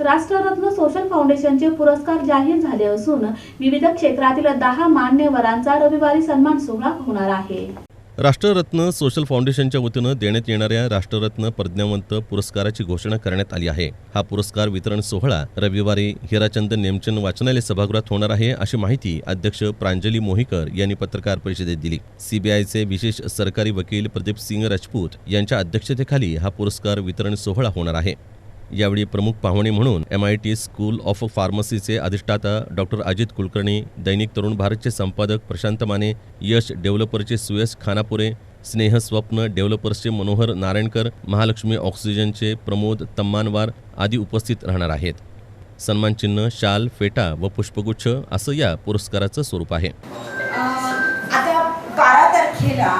राष्ट्ररत्न social फाउंडेशनचे पुरस्कार जाहीर झाले असून विविध क्षेत्रातील दहा मान्यवरांचा रविवारी सन्मान सोहळा होणार आहे. राष्ट्ररत्न सोशल फाउंडेशनच्या वतीनं देण्यात येणाऱ्या राष्ट्ररत्न प्रज्ञावंत पुरस्काराची घोषणा करण्यात आली आहे. हा पुरस्कार वितरण सोहळा रविवारी हिराचंद नेमचंद वाचनालय सभागृहात होणार आहे अशी माहिती अध्यक्ष प्रांजली मोहिकर यांनी पत्रकार परिषदेत दिली. सीबीआयचे विशेष सरकारी वकील प्रदीप सिंग राजपूत यांच्या अध्यक्षतेखाली हा पुरस्कार वितरण सोहळा होणार आहे. यावेळी प्रमुख पाहुणे म्हणून M I T school of फार्मसीचे अधिष्ठाता डॉक्टर अजित कुलकर्णी दैनिक तरुण भारतचे संपादक प्रशांत माने यश डेव्हलपरचे सुयश खानापुरे स्नेह स्वप्न डेव्हलपर्सचे मनोहर नारायणकर महालक्ष्मी ऑक्सिजनचे प्रमोद तम्मानवार आदी उपस्थित राहणार आहेत. सन्मानचिन्ह शाल फेटा व पुष्पगुच्छ असं या पुरस्काराचं स्वरूप आहे. आता बारा तारखेला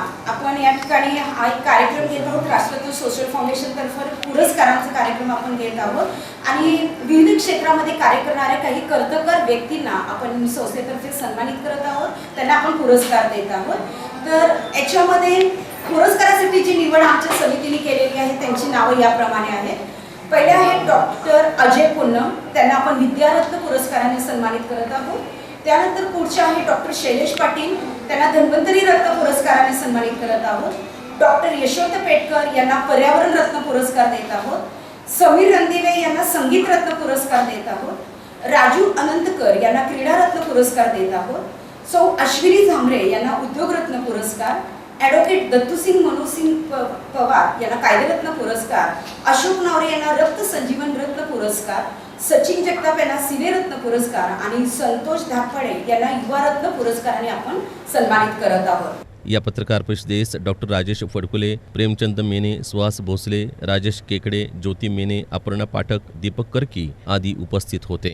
ठिकाणी हा एक कार्यक्रम घेत आहोत. राष्ट्रत्व सोशल फाउंडेशन तर्फे पुरस्कारांचा कार्यक्रम आपण घेत आहोत. आणि विविध क्षेत्रामध्ये कार्य करणाऱ्या काही कर्तकर व्यक्तींना आपण संस्थेतर्फे सन्मानित करत आहोत. त्यांना आपण पुरस्कार देत आहोत. तर याच्यामध्ये पुरस्कारासाठी जी निवड आमच्या समितीने केलेली आहे त्यांची नावं याप्रमाणे आहेत. पहिले आहे डॉक्टर अजय पुन्नम. त्यांना आपण विद्यारत्न पुरस्काराने सन्मानित करत आहोत. त्यानंतर पुढच्या आहे डॉक्टर शैलेश पाटील. त्यांना धन्वंतरी रत्न पुरस्काराने सन्मानित करत आहोत. डॉक्टर यशवंत पेटकर यांना पर्यावरण रत्न पुरस्कार देत आहोत. समीर रणदिवे यांना संगीत रत्न पुरस्कार देत आहोत. राजू अनंतकर यांना क्रीडा रत्न पुरस्कार देत आहोत. सौ अश्विनी झांबरे यांना उद्योग रत्न पुरस्कार. ॲडव्होकेट दत्तूसिंग मनोसिंग पवार यांना कायदेरत्न पुरस्कार. अशोक नावरे यांना रक्त संजीवन रत्न पुरस्कार. सचिन जगताप यांना सिनेरत्न पुरस्कार आणि संतोष धापडे यांना युवारत्न पुरस्काराने आपण सन्मानित करत आहोत. या पत्रकार परिषदेस डॉक्टर राजेश फडकुले प्रेमचंद मेने सुहास भोसले राजेश केकडे ज्योती मेने अपर्णा पाठक दीपक करकी आदी उपस्थित होते.